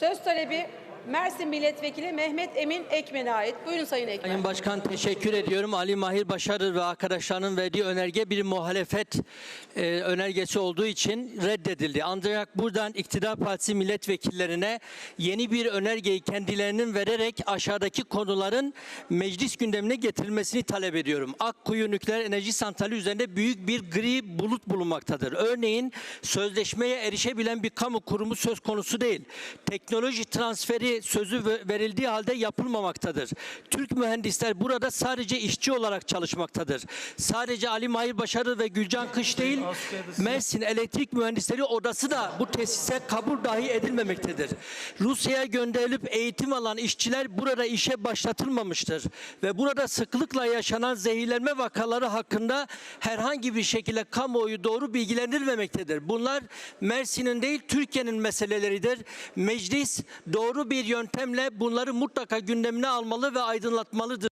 Söz talebi Mersin Milletvekili Mehmet Emin Ekmen'e ait. Buyurun Sayın Ekmen. Sayın Başkan teşekkür ediyorum. Ali Mahir Başarır ve arkadaşlarının verdiği önerge bir muhalefet e, önergesi olduğu için reddedildi. Ancak buradan iktidar partisi milletvekillerine yeni bir önergeyi kendilerinin vererek aşağıdaki konuların meclis gündemine getirilmesini talep ediyorum. Akkuyu Nükleer Enerji Santrali üzerinde büyük bir gri bulut bulunmaktadır. Örneğin sözleşmeye erişebilen bir kamu kurumu söz konusu değil. Teknoloji transferi sözü ve- verildiği halde yapılmamaktadır. Türk mühendisler burada sadece işçi olarak çalışmaktadır. Sadece Ali Mahir Başarır ve Gülcan Kış değil, Mersin Elektrik Mühendisleri Odası da bu tesise kabul dahi edilmemektedir. Rusya'ya gönderilip eğitim alan işçiler burada işe başlatılmamıştır. Ve burada sıklıkla yaşanan zehirlenme vakaları hakkında herhangi bir şekilde kamuoyu doğru bilgilendirilmemektedir. Bunlar Mersin'in değil Türkiye'nin meseleleridir. Meclis doğru bir yöntemle bunları mutlaka gündemine almalı ve aydınlatmalıdır.